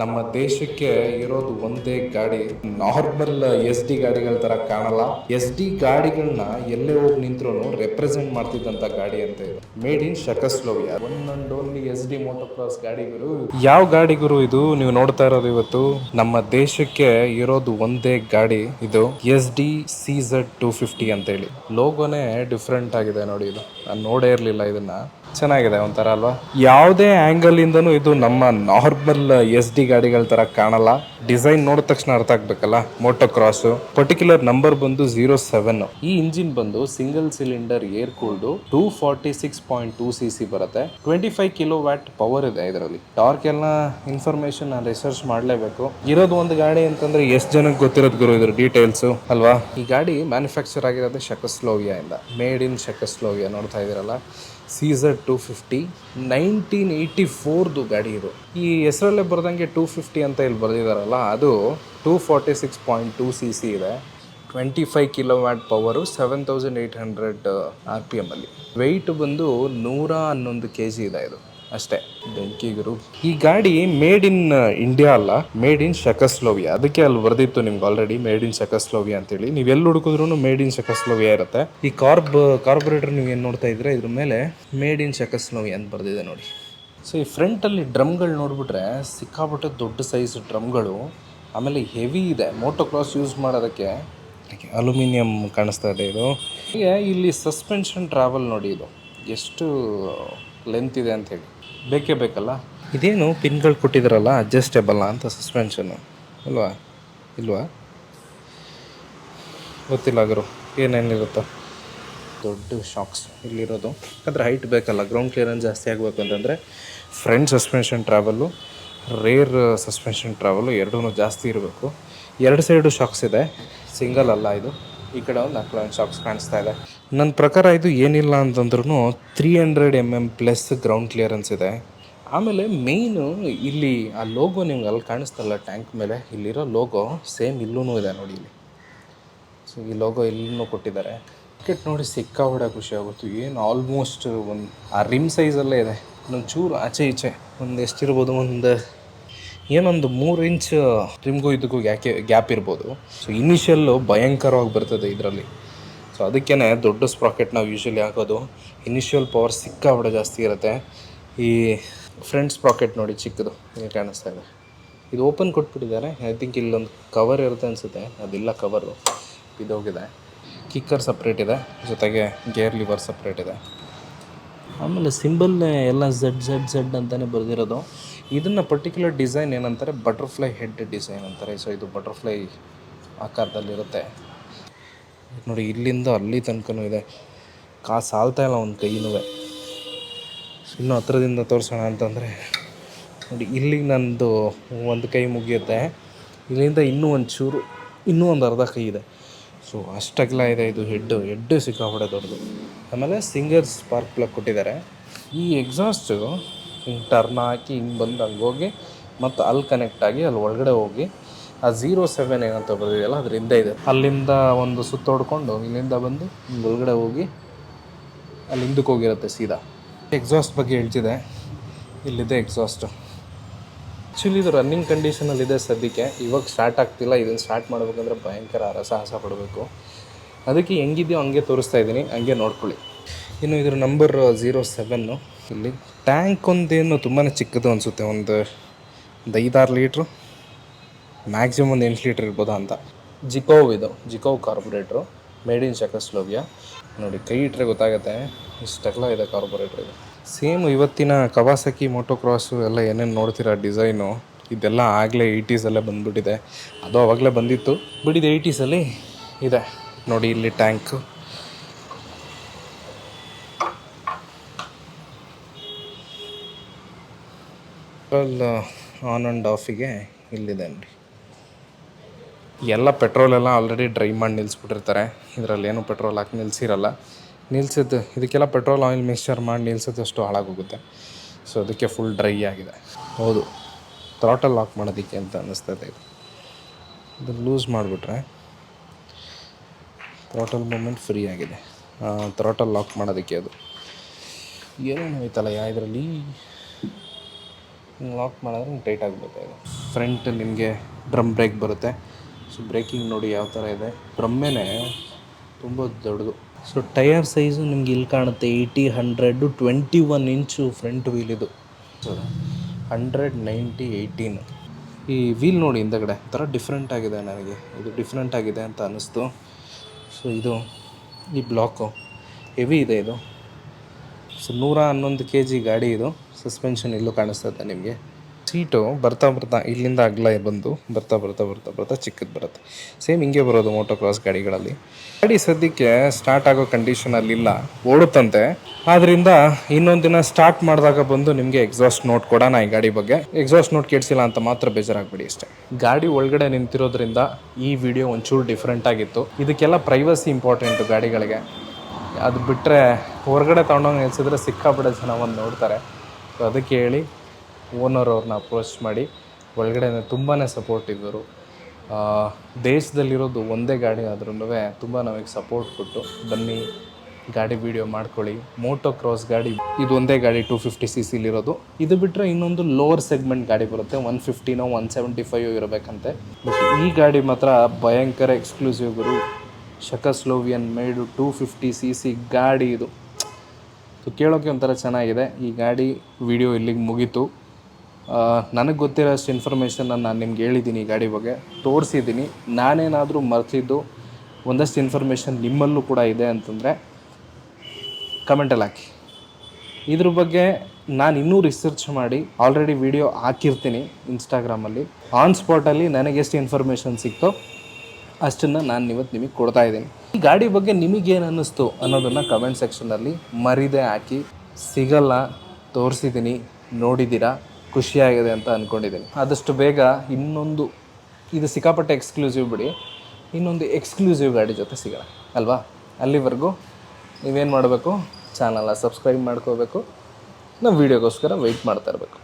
ನಮ್ಮ ದೇಶಕ್ಕೆ ಇರೋದು ಒಂದೇ ಗಾಡಿ. ನಾರ್ಮಲ್ ಎಸ್ ಡಿ ಗಾಡಿಗಳ ತರ ಕಾಣಲ್ಲ. ಎಸ್ ಡಿ ಗಾಡಿಗಳನ್ನ ಎಲ್ಲೇ ಹೋಗಿ ನಿಂತ್ರು ರೆಪ್ರೆಸೆಂಟ್ ಮಾಡ್ತಿದ್ದಂತ ಗಾಡಿ ಅಂತ ಇದು. Made in Czechoslovakia one and only S D motocross ಗಾಡಿಗಳು ಯಾವ ಗಾಡಿಗಳು ಇದು? ನೀವು ನೋಡ್ತಾ ಇರೋದು ಇವತ್ತು. ನಮ್ಮ ದೇಶಕ್ಕೆ ಇರೋದು ಒಂದೇ ಗಾಡಿ. ಇದು S D C Z two fifty ಅಂತ ಹೇಳಿ. ಲೋಗೋನೇ ಡಿಫ್ರೆಂಟ್ ಆಗಿದೆ ನೋಡಿ ಇದು. ನಾನು ನೋಡೇ ಇರಲಿಲ್ಲ ಇದನ್ನ. ಚೆನ್ನಾಗಿದೆ ಒಂಥರ ಅಲ್ವಾ? ಯಾವುದೇ ಆಂಗಲ್ ಇಂದನೂ ಇದು ನಮ್ಮ ನಾರ್ಮಲ್ ಎಸ್ ಡಿ ಗಾಡಿಗಳ ಥರ ಕಾಣಲ್ಲ. ಡಿಸೈನ್ ನೋಡಿದ ತಕ್ಷಣ ಅರ್ಥ ಆಗ್ಬೇಕಲ್ಲ? ಮೋಟೋ ಕ್ರಾಸ್ ಪರ್ಟಿಕ್ಯುಲರ್ ನಂಬರ್ ಬಂದು ಜೀರೋ ಸೆವೆನ್ ಈ ಇಂಜಿನ್ ಬಂದು single cylinder air cooled two forty six point two C C ಬರುತ್ತೆ. Twenty five kilowatt power ಇದೆ ಇದರಲ್ಲಿ. ಟಾರ್ಕ್ ಎಲ್ಲ ಇನ್ಫಾರ್ಮೇಶನ್ ನಾನು ರಿಸರ್ಚ್ ಮಾಡಲೇಬೇಕು. ಇರೋದು ಒಂದು ಗಾಡಿ ಅಂತಂದ್ರೆ ಎಷ್ಟು ಜನಕ್ಕೆ ಗೊತ್ತಿರೋದು ಗುರು ಇದ್ರ ಡೀಟೇಲ್ಸ್ ಅಲ್ವಾ? ಈ ಗಾಡಿ ಮ್ಯಾನುಫ್ಯಾಕ್ಚರ್ ಆಗಿರೋದು ಶಕಸ್ಲೋವಿಯಾ ಇಂದ. ಮೇಡ್ ಇನ್ ಶಕಸ್ಲೋವಿಯಾ ನೋಡ್ತಾ ಇದ್ದೀರಲ್ಲ Caesar two fifty nineteen eighty ಫೋರ್ದು ಗಾಡಿ ಇದು. ಈ ಹೆಸರಲ್ಲೇ ಬರ್ದಂಗೆ ಟೂ ಫಿಫ್ಟಿ ಅಂತ ಇಲ್ಲಿ ಬರೆದಿದ್ದಾರಲ್ಲ ಅದು two forty six point two C C ಇದೆ. Twenty five kilowatt power seven thousand eight hundred R P ಎಮ್ಮಲ್ಲಿ weight ಬಂದು ನೂರ ಹನ್ನೊಂದು ಕೆ ಜಿ ಇದೆ ಇದು. ಅಷ್ಟೇ. ಬೆಂಕಿ ಗುರು. ಈ ಗಾಡಿ ಮೇಡ್ ಇನ್ ಇಂಡಿಯಾ ಅಲ್ಲ. ಮೇಡ್ ಇನ್ ಶಕಸ್ಲೋವಿಯಾ ಅದಕ್ಕೆ ಅಲ್ಲಿ ಬರ್ದಿತ್ತು ನಿಮ್ಗೆ ಆಲ್ರೆಡಿ ಮೇಡ್ ಇನ್ ಶಕಸ್ಲೋವಿಯಾ ಅಂತೇಳಿ. ನೀವು ಎಲ್ಲಿ ಹುಡುಕಿದ್ರು ಮೇಡ್ ಇನ್ ಶಕಸ್ಲೋವಿಯಾ ಇರುತ್ತೆ. ಈ ಕಾರ್ಬ್ ಕಾರ್ಬೊರೇಟರ್ ನೀವು ಏನು ನೋಡ್ತಾ ಇದ್ರೆ ಇದ್ರ ಮೇಲೆ ಮೇಡ್ ಇನ್ ಶಕಸ್ಲೋವಿಯಾ ಅಂತ ಬರೆದಿದೆ ನೋಡಿ. ಸೊ ಈ ಫ್ರಂಟಲ್ಲಿ ಡ್ರಮ್ಗಳು ನೋಡಿಬಿಟ್ರೆ ಸಿಕ್ಕಾಪಟ್ಟೆ ದೊಡ್ಡ ಸೈಜ್ ಡ್ರಮ್ಗಳು ಆಮೇಲೆ ಹೆವಿ ಇದೆ. ಮೋಟೋ ಕ್ರಾಸ್ ಯೂಸ್ ಮಾಡೋದಕ್ಕೆ ಅಲ್ಯೂಮಿನಿಯಂ ಕಾಣಿಸ್ತಾ ಇದೆ ಇದು. ಹೀಗೆ ಇಲ್ಲಿ ಸಸ್ಪೆನ್ಷನ್ ಟ್ರಾವೆಲ್ ನೋಡಿ ಇದು. ಎಷ್ಟು ಲೆಂತ್ ಇದೆ ಅಂತ ಹೇಳಿ. ಬೇಕೇ ಬೇಕಲ್ಲ? ಇದೇನು ಪಿನ್ಗಳು ಕೊಟ್ಟಿದ್ರಲ್ಲ ಅಡ್ಜಸ್ಟೇಬಲ್ಲ ಅಂತ ಸಸ್ಪೆನ್ಷನ್ನು ಅಲ್ವಾ ಇಲ್ವಾ? ಗೊತ್ತಿಲ್ಲ ಗುರು, ಏನೇನಿರುತ್ತೋ. ದೊಡ್ಡ ಶಾಕ್ಸ್ ಇಲ್ಲಿರೋದು. ಯಾಕಂದರೆ ಹೈಟ್ ಬೇಕಲ್ಲ ಗ್ರೌಂಡ್ ಕ್ಲಿಯರೆನ್ಸ್ ಜಾಸ್ತಿ ಆಗಬೇಕು ಅಂತಂದರೆ front suspension travel rear suspension travel ಎರಡೂ ಜಾಸ್ತಿ ಇರಬೇಕು. ಎರಡು ಸೈಡು ಶಾಕ್ಸ್ ಇದೆ ಸಿಂಗಲ್ ಅಲ್ಲ ಇದು. ಈ ಕಡೆ ಒಂದು ನಾಲ್ಕು ಶಾಕ್ಸ್ ಕಾಣಿಸ್ತಾ ಇದೆ. ನನ್ನ ಪ್ರಕಾರ ಇದು ಏನಿಲ್ಲ ಅಂತಂದ್ರೂ three hundred M M plus ground clearance ಇದೆ. ಆಮೇಲೆ ಮೇಯ್ನು ಇಲ್ಲಿ ಆ ಲೋಗೋ ನಿಮ್ಗೆ ಅಲ್ಲಿ ಕಾಣಿಸ್ತಲ್ಲ ಟ್ಯಾಂಕ್ ಮೇಲೆ, ಇಲ್ಲಿರೋ ಲೋಗೋ ಸೇಮ್ ಇಲ್ಲೂ ಇದೆ ನೋಡಿ ಇಲ್ಲಿ. ಸೊ ಈ ಲೋಗೋ ಇಲ್ಲೂ ಕೊಟ್ಟಿದ್ದಾರೆ. ಟಿಕೆಟ್ ನೋಡಿ ಸಿಕ್ಕಾಪಡೆ ಖುಷಿ ಆಗುತ್ತೆ. ಏನು ಆಲ್ಮೋಸ್ಟ್ ಒಂದು, ಆ ರಿಮ್ ಸೈಜಲ್ಲೇ ಇದೆ. ಒಂದು ಚೂರು ಆಚೆ ಈಚೆ, ಒಂದು ಎಷ್ಟಿರ್ಬೋದು, ಒಂದು ಏನೊಂದು ಮೂರು ಇಂಚ್ ರಿಮ್ಗೂ ಇದಕ್ಕೂ ಯಾಕೆ ಗ್ಯಾಪ್ ಇರ್ಬೋದು. ಸೊ ಇನಿಷಿಯಲ್ಲು ಭಯಂಕರವಾಗಿ ಬರ್ತದೆ ಇದರಲ್ಲಿ. ಸೊ ಅದಕ್ಕೇ ದೊಡ್ಡ ಸ್ಪ್ರಾಕೆಟ್ ನಾವು ಯೂಶ್ವಲಿ ಹಾಕೋದು. ಇನಿಷಿಯಲ್ ಪವರ್ ಸಿಕ್ಕಾಬಿಡ ಜಾಸ್ತಿ ಇರುತ್ತೆ. ಈ ಫ್ರಂಟ್ ಸ್ಪ್ರಾಕೆಟ್ ನೋಡಿ ಚಿಕ್ಕದು ಇಲ್ಲಿ ಕಾಣಿಸ್ತಾ ಇದೆ. ಇದು ಓಪನ್ ಕೊಟ್ಬಿಟ್ಟಿದ್ದಾರೆ. ಐ ಥಿಂಕ್ ಇಲ್ಲೊಂದು ಕವರ್ ಇರುತ್ತೆ ಅನಿಸುತ್ತೆ. ಅದಿಲ್ಲ ಕವರು ಇದೋಗಿದೆ ಕಿಕ್ಕರ್ ಸಪ್ರೇಟ್ ಇದೆ. ಜೊತೆಗೆ ಗೇರ್ ಲಿವರ್ ಸಪ್ರೇಟ್ ಇದೆ. ಆಮೇಲೆ ಸಿಂಬಲ್ ಎಲ್ಲ ಝಡ್ ಝಡ್ ಝಡ್ ಅಂತಲೇ ಬರೆದಿರೋದು. ಇದನ್ನು ಪರ್ಟಿಕ್ಯುಲರ್ ಡಿಸೈನ್ ಏನಂತಾರೆ? ಬಟರ್ಫ್ಲೈ ಹೆಡ್ ಡಿಸೈನ್ ಅಂತಾರೆ. ಸೊ ಇದು ಬಟರ್ಫ್ಲೈ ಆಕಾರದಲ್ಲಿರುತ್ತೆ. ನೋಡಿ, ಇಲ್ಲಿಂದ ಅಲ್ಲಿ ತನಕನೂ ಇದೆ. ಕಾಸು ಸಾಲ್ತಾ ಇಲ್ಲ ಒಂದು ಕೈನೂ ಇನ್ನೂ ಹತ್ರದಿಂದ ತೋರಿಸೋಣ ಅಂತಂದರೆ, ನೋಡಿ ಇಲ್ಲಿಗೆ ನಂದು ಒಂದು ಕೈ ಮುಗಿಯುತ್ತೆ. ಇಲ್ಲಿಂದ ಇನ್ನೂ ಒಂದು ಚೂರು ಇನ್ನೂ ಒಂದು ಅರ್ಧ ಕೈ ಇದೆ. ಸೊ ಅಷ್ಟಗಲ ಇದೆ ಇದು ಹೆಡ್ಡು ಹೆಡ್ಡು ಸಿಕ್ಕಾಪಟ್ಟೆ ದೊಡ್ಡದು. ಆಮೇಲೆ ಸಿಂಗರ್ಸ್ ಪಾರ್ಕ್ ಪ್ಲಗ್ ಕೊಟ್ಟಿದ್ದಾರೆ. ಈ ಎಕ್ಸಾಸ್ಟು ಹಿಂಗೆ ಟರ್ನ್ ಹಾಕಿ ಹಿಂಗೆ ಬಂದು ಹಂಗೆ ಹೋಗಿ, ಮತ್ತು ಅಲ್ಲಿ ಕನೆಕ್ಟ್ ಆಗಿ ಅಲ್ಲಿ ಒಳಗಡೆ ಹೋಗಿ ಆ ಝೀರೋ ಸೆವೆನ್ ಏನಂತ ಬರೆದಿದೆಯಲ್ಲ, ಅದ್ರ ಹಿಂದೆ ಇದೆ. ಅಲ್ಲಿಂದ ಒಂದು ಸುತ್ತೋಡ್ಕೊಂಡು ಇಲ್ಲಿಂದ ಬಂದು ಒಳಗಡೆ ಹೋಗಿ ಅಲ್ಲಿ ಹಿಂದಕ್ಕೆ ಹೋಗಿರುತ್ತೆ ಸೀದಾ. ಎಕ್ಸಾಸ್ಟ್ ಬಗ್ಗೆ ಹೇಳ್ತಿದೆ. ಇಲ್ಲಿದೆ ಎಕ್ಸಾಸ್ಟು ಆ್ಯಕ್ಚುಲಿ ಇದು ರನ್ನಿಂಗ್ ಕಂಡೀಷನಲ್ಲಿದೆ ಸದ್ಯಕ್ಕೆ. ಇವಾಗ ಸ್ಟಾರ್ಟ್ ಆಗ್ತಿಲ್ಲ. ಇದನ್ನು ಸ್ಟಾರ್ಟ್ ಮಾಡಬೇಕಂದ್ರೆ ಭಯಂಕರ ರಸಾಹಸ ಪಡಬೇಕು. ಅದಕ್ಕೆ ಹೆಂಗಿದೆಯೋ ಹಂಗೆ ತೋರಿಸ್ತಾ ಇದ್ದೀನಿ. ಹಂಗೆ ನೋಡ್ಕೊಳ್ಳಿ. ಇನ್ನು ಇದ್ರ ನಂಬರ್ ಝೀರೋ ಸೆವೆನ್ನು ಇಲ್ಲಿ ಟ್ಯಾಂಕ್ ಒಂದೇನು ತುಂಬಾ ಚಿಕ್ಕದು ಅನಿಸುತ್ತೆ. ಒಂದು ಒಂದು ಐದಾರು ಲೀಟ್ರು. ಮ್ಯಾಕ್ಸಿಮಮ್ ಒಂದು ಎಂಟು ಲೀಟ್ರ್ ಇರ್ಬೋದಾ ಅಂತ. ಜಿಕೋವ್ ಇದು, ಜಿಕೋವ್ ಕಾರ್ಬೊರೇಟ್ರು ಮೇಡ್ ಇನ್ ಚಕಸ್ಲೋವಿಯಾ ನೋಡಿ, ಕೈ ಇಟ್ಟರೆ ಗೊತ್ತಾಗುತ್ತೆ ಇಷ್ಟೆಲ್ಲ ಇದೆ ಕಾರ್ಬೊರೇಟ್ರ್ ಇದು. ಸೇಮ್ ಇವತ್ತಿನ ಕವಾಸಕಿ ಮೋಟೋ ಕ್ರಾಸು ಎಲ್ಲ ಏನೇನು ನೋಡ್ತೀರಾ ಡಿಸೈನು ಇದೆಲ್ಲ ಆಗಲೇ ಏಯ್ಟೀಸಲ್ಲೇ ಬಂದುಬಿಟ್ಟಿದೆ. ಅದು ಅವಾಗಲೇ ಬಂದಿತ್ತು ಬಟ್ ಇದು ಏಯ್ಟೀಸಲ್ಲಿ ಇದೆ. ನೋಡಿ, ಇಲ್ಲಿ ಟ್ಯಾಂಕು ಆನ್ ಆ್ಯಂಡ್ ಆಫಿಗೆ ಇಲ್ಲಿದೆ ನೋಡಿ. ಎಲ್ಲ ಪೆಟ್ರೋಲ್ ಎಲ್ಲ ಆಲ್ರೆಡಿ ಡ್ರೈ ಮಾಡಿ ನಿಲ್ಲಿಸ್ಬಿಟ್ಟಿರ್ತಾರೆ ಇದರಲ್ಲಿ ಏನು ಪೆಟ್ರೋಲ್ ಹಾಕಿ ನಿಲ್ಲಿಸಿರಲ್ಲ ನಿಲ್ಸಿದ್ದು, ಇದಕ್ಕೆಲ್ಲ ಪೆಟ್ರೋಲ್ ಆಯಿಲ್ ಮಿಕ್ಸ್ಚರ್ ಮಾಡಿ ನಿಲ್ಸಿದಷ್ಟು ಹಾಳಾಗೋಗುತ್ತೆ. ಸೊ ಅದಕ್ಕೆ ಫುಲ್ ಡ್ರೈ ಆಗಿದೆ. ಹೌದು ಥ್ರಾಟಲ್ ಲಾಕ್ ಮಾಡೋದಕ್ಕೆ ಅಂತ ಅನ್ನಿಸ್ತದೆ ಇದು ಇದು. ಲೂಸ್ ಮಾಡಿಬಿಟ್ರೆ ಥ್ರಾಟಲ್ ಮೂಮೆಂಟ್ ಫ್ರೀ ಆಗಿದೆ. ಥ್ರಾಟಲ್ ಲಾಕ್ ಮಾಡೋದಕ್ಕೆ ಅದು. ಏನೇನು ಐತಲ್ಲ ಯಾ ಇದರಲ್ಲಿ? ಲಾಕ್ ಮಾಡಿದ್ರೆ ಟೈಟ್ ಆಗಿಬಿಡುತ್ತೆ ಇದು. ಫ್ರಂಟ್ ನಿಮಗೆ ಡ್ರಮ್ ಬ್ರೇಕ್ ಬರುತ್ತೆ. ಸೊ ಬ್ರೇಕಿಂಗ್ ನೋಡಿ ಯಾವ ಥರ ಇದೆ. ಡ್ರಮ್ಮೇನೆ ತುಂಬ ದೊಡ್ಡದು. ಸೊ ಟೈರ್ ಸೈಜು ನಿಮ್ಗೆ ಇಲ್ಲಿ ಕಾಣುತ್ತೆ eighty hundred twenty one inch front wheel ಇದು. Hundred ninety eighteen. ಈ ವೀಲ್ ನೋಡಿ ಹಿಂದಗಡೆ ಥರ ಡಿಫ್ರೆಂಟ್ ಆಗಿದೆ ನನಗೆ. ಇದು ಡಿಫ್ರೆಂಟ್ ಆಗಿದೆ ಅಂತ ಅನ್ನಿಸ್ತು. ಸೊ ಇದು ಈ ಬ್ಲಾಕು. ಹೆವಿ ಇದೆ ಇದು. ಸೊ ನೂರ ಹನ್ನೊಂದು ಕೆ ಜಿ ಗಾಡಿ ಇದು. ಸಸ್ಪೆನ್ಷನ್ ಇಲ್ಲೂ ಕಾಣಿಸ್ತದೆ ನಿಮಗೆ. ಸೀಟು ಬರ್ತಾ ಬರ್ತಾ ಇಲ್ಲಿಂದ ಅಗಲ ಬಂದು ಬರ್ತಾ ಬರ್ತಾ ಬರ್ತಾ ಬರ್ತಾ ಚಿಕ್ಕದು ಬರುತ್ತೆ. ಸೇಮ್ ಹಿಂಗೆ ಬರೋದು ಮೋಟೋ ಕ್ರಾಸ್ ಗಾಡಿಗಳಲ್ಲಿ. ಗಾಡಿ ಸದ್ಯಕ್ಕೆ ಸ್ಟಾರ್ಟ್ ಆಗೋ ಕಂಡೀಷನಲ್ಲಿ ಇಲ್ಲ ಓಡುತ್ತಂತೆ. ಆದ್ರಿಂದ ಇನ್ನೊಂದು ದಿನ ಸ್ಟಾರ್ಟ್ ಮಾಡಿದಾಗ ಬಂದು ನಿಮಗೆ ಎಕ್ಸಾಸ್ಟ್ ನೋಟ್ ಕೊಡೋಣ ಈ ಗಾಡಿ ಬಗ್ಗೆ. ಎಕ್ಸಾಸ್ಟ್ ನೋಟ್ ಕೇಳಿಸಿಲ್ಲ ಅಂತ ಮಾತ್ರ ಬೇಜಾರಾಗ್ಬಿಡಿ ಅಷ್ಟೇ. ಗಾಡಿ ಒಳಗಡೆ ನಿಂತಿರೋದ್ರಿಂದ ಈ ವಿಡಿಯೋ ಒಂಚೂರು ಡಿಫ್ರೆಂಟ್ ಆಗಿತ್ತು. ಇದಕ್ಕೆಲ್ಲ ಪ್ರೈವಸಿ ಇಂಪಾರ್ಟೆಂಟು ಗಾಡಿಗಳಿಗೆ. ಅದು ಬಿಟ್ಟರೆ ಹೊರಗಡೆ ತಗೊಂಡೋಗಿ ನಿಲ್ಸಿದ್ರೆ ಸಿಕ್ಕಾಪಟ್ಟೆ ಜನ ಒಂದು ನೋಡ್ತಾರೆ. ಸೊ ಅದಕ್ಕೆ ಹೇಳಿ ಓನರ್ ಅವ್ರನ್ನ ಅಪ್ರೋಚ್ ಮಾಡಿ ಒಳಗಡೆ ತುಂಬಾ ಸಪೋರ್ಟ್ ಇದ್ದರು. ದೇಶದಲ್ಲಿರೋದು ಒಂದೇ ಗಾಡಿ ಆದ್ರೂ ತುಂಬ ನಮಗೆ ಸಪೋರ್ಟ್ ಕೊಟ್ಟು ಬನ್ನಿ, ಗಾಡಿ ವಿಡಿಯೋ ಮಾಡ್ಕೊಳ್ಳಿ. ಮೋಟೋ ಕ್ರಾಸ್ ಗಾಡಿ, ಇದು ಒಂದೇ ಗಾಡಿ ಟೂ ಫಿಫ್ಟಿ ಸಿ ಸಿಲಿರೋದು ಇದು ಬಿಟ್ಟರೆ ಇನ್ನೊಂದು ಲೋವರ್ ಸೆಗ್ಮೆಂಟ್ ಗಾಡಿ ಬರುತ್ತೆ. ಒನ್ ಫಿಫ್ಟಿನೋ ಒನ್ ಸೆವೆಂಟಿ ಫೈವ್ ಇರಬೇಕಂತೆ. ಬಟ್ ಈ ಗಾಡಿ ಮಾತ್ರ ಭಯಂಕರ ಎಕ್ಸ್ಕ್ಲೂಸಿವ್ ಗುರು. Czechoslovakian made two fifty C C ಗಾಡಿ ಇದು. ಸೊ ಕೇಳೋಕ್ಕೆ ಒಂಥರ ಚೆನ್ನಾಗಿದೆ. ಈ ಗಾಡಿ ವಿಡಿಯೋ ಇಲ್ಲಿಗೆ ಮುಗೀತು. ನನಗೆ ಗೊತ್ತಿರೋಷ್ಟು ಇನ್ಫಾರ್ಮೇಷನ್ನ ನಾನು ನಿಮ್ಗೆ ಹೇಳಿದ್ದೀನಿ ಗಾಡಿ ಬಗ್ಗೆ. ತೋರಿಸಿದ್ದೀನಿ ನಾನೇನಾದರೂ ಮರೆತಿದ್ದು ಒಂದಷ್ಟು ಇನ್ಫಾರ್ಮೇಷನ್ ನಿಮ್ಮಲ್ಲೂ ಕೂಡ ಇದೆ ಅಂತಂದರೆ ಕಮೆಂಟಲ್ಲಿ ಹಾಕಿ. ಇದ್ರ ಬಗ್ಗೆ ನಾನು ಇನ್ನೂ ರಿಸರ್ಚ್ ಮಾಡಿ ಆಲ್ರೆಡಿ ವಿಡಿಯೋ ಹಾಕಿರ್ತೀನಿ ಇನ್ಸ್ಟಾಗ್ರಾಮಲ್ಲಿ ಆನ್ ಸ್ಪಾಟಲ್ಲಿ ನನಗೆ ಎಷ್ಟು ಇನ್ಫಾರ್ಮೇಷನ್ ಸಿಕ್ತೋ ಅಷ್ಟನ್ನು ನಾನು ಇವತ್ತು ನಿಮಗೆ ಕೊಡ್ತಾ ಇದ್ದೀನಿ. ಈ ಗಾಡಿ ಬಗ್ಗೆ ನಿಮಗೇನು ಅನ್ನಿಸ್ತು ಅನ್ನೋದನ್ನು ಕಮೆಂಟ್ ಸೆಕ್ಷನಲ್ಲಿ ಮರಿದೆ ಹಾಕಿ. ಸಿಗಲ್ಲ ತೋರಿಸಿದ್ದೀನಿ ನೋಡಿದ್ದೀರಾ ಖುಷಿಯಾಗಿದೆ ಅಂತ ಅಂದ್ಕೊಂಡಿದ್ದೀನಿ ಆದಷ್ಟು ಬೇಗ ಇನ್ನೊಂದು, ಇದು ಸಿಕ್ಕಾಪಟ್ಟೆ ಎಕ್ಸ್ಕ್ಲೂಸಿವ್ ಬಿಡಿ. ಇನ್ನೊಂದು ಎಕ್ಸ್ಕ್ಲೂಸಿವ್ ಗಾಡಿ ಜೊತೆ ಸಿಗೋಣ, ಅಲ್ವಾ? ಅಲ್ಲಿವರೆಗೂ ನೀವೇನು ಮಾಡಬೇಕು? ಚಾನಲ್ನ ಸಬ್ಸ್ಕ್ರೈಬ್ ಮಾಡ್ಕೋಬೇಕು. ನಾವು ವೀಡಿಯೋಗೋಸ್ಕರ ವೆಯ್ಟ್ ಮಾಡ್ತಾ ಇರಬೇಕು.